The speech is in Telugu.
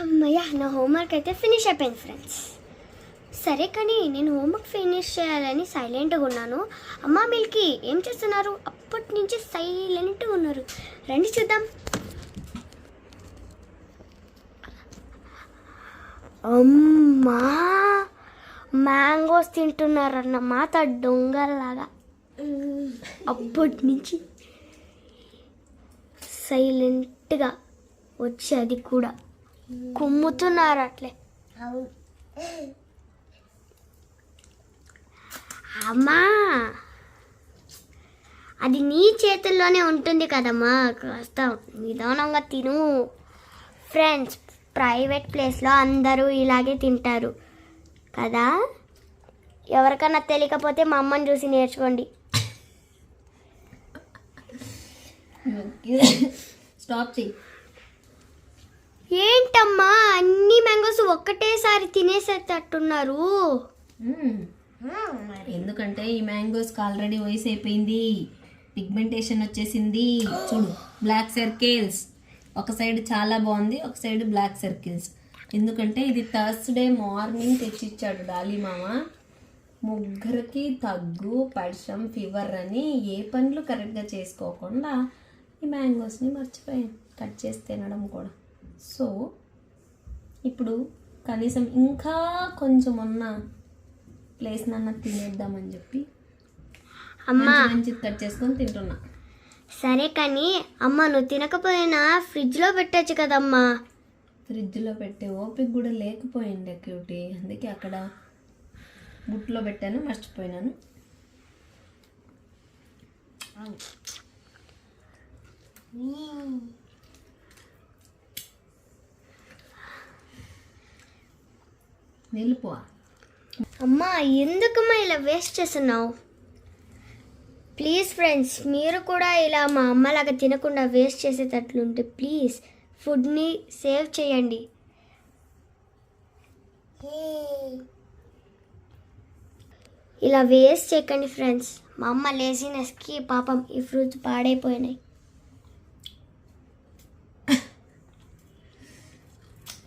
అమ్మయ్య నా హోంవర్క్ అయితే ఫినిష్ అయిపోయింది ఫ్రెండ్స్ సరే కానీ నేను హోంవర్క్ ఫినిష్ చేయాలని సైలెంట్గా ఉన్నాను అమ్మా మిల్కి ఏం చేస్తున్నారు అప్పటి నుంచి సైలెంట్గా ఉన్నారు రండి చూద్దాం అమ్మా మ్యాంగోస్ తింటున్నారన్నమాట దొంగలాగా అప్పటి నుంచి సైలెంట్గా వచ్చి అది కూడా కుమ్ముతున్నారు అట్లే అమ్మా అది నీ చేతుల్లోనే ఉంటుంది కదమ్మా. కాస్త నిదానంగా తిను. ఫ్రెండ్స్ ప్రైవేట్ ప్లేస్లో అందరూ ఇలాగే తింటారు. కదా? ఎవరికన్నా తెలియకపోతే మా అమ్మని చూసి నేర్చుకోండి. స్టాప్ చెయ్యి ఏంటమ్మా అన్ని మ్యాంగోస్ ఒక్కటేసారి తినేసేటట్టున్నారు? ఎందుకంటే ఈ మ్యాంగోస్కి ఆల్రెడీ వయసు అయిపోయింది పిగ్మెంటేషన్ వచ్చేసింది. చూడు బ్లాక్ సర్కిల్స్. ఒక సైడ్ చాలా బాగుంది ఒక సైడ్ బ్లాక్ సర్కిల్స్. ఎందుకంటే ఇది థర్స్డే మార్నింగ్ తెచ్చిచ్చాడు డాలీ మామ. ముగ్గురికి తగ్గు పడిషం ఫీవర్ అని ఏ పనులు కరెక్ట్గా చేసుకోకుండా ఈ మ్యాంగోస్ని మర్చిపోయాను. కట్ చేసి తినడం కూడా. సో ఇప్పుడు కనీసం ఇంకా కొంచెం ఉన్న ప్లేస్ నన్న తినేద్దామని చెప్పి అమ్మా. మంచి కట్ చేసుకొని తింటున్నా. సరే కానీ అమ్మ నువ్వు తినకపోయినా ఫ్రిడ్జ్లో పెట్టచ్చు కదమ్మా. ఫ్రిడ్జ్లో పెట్టే ఓపిక కూడా లేకపోయింది క్యూటీ అందుకే అక్కడ బుట్లో పెట్టాను మర్చిపోయినాను. నిలుపు అమ్మా ఎందుకమ్మా ఇలా వేస్ట్ చేస్తున్నావు? ప్లీజ్ ఫ్రెండ్స్ మీరు కూడా ఇలా మా అమ్మలాగా తినకుండా వేస్ట్ చేసేటట్లుంటే ప్లీజ్ ఫుడ్ని సేవ్ చేయండి. ఇలా వేస్ట్ చేయకండి ఫ్రెండ్స్. మా అమ్మ లేజినెస్కి పాపం ఈ ఫ్రూట్స్ పాడైపోయినాయి.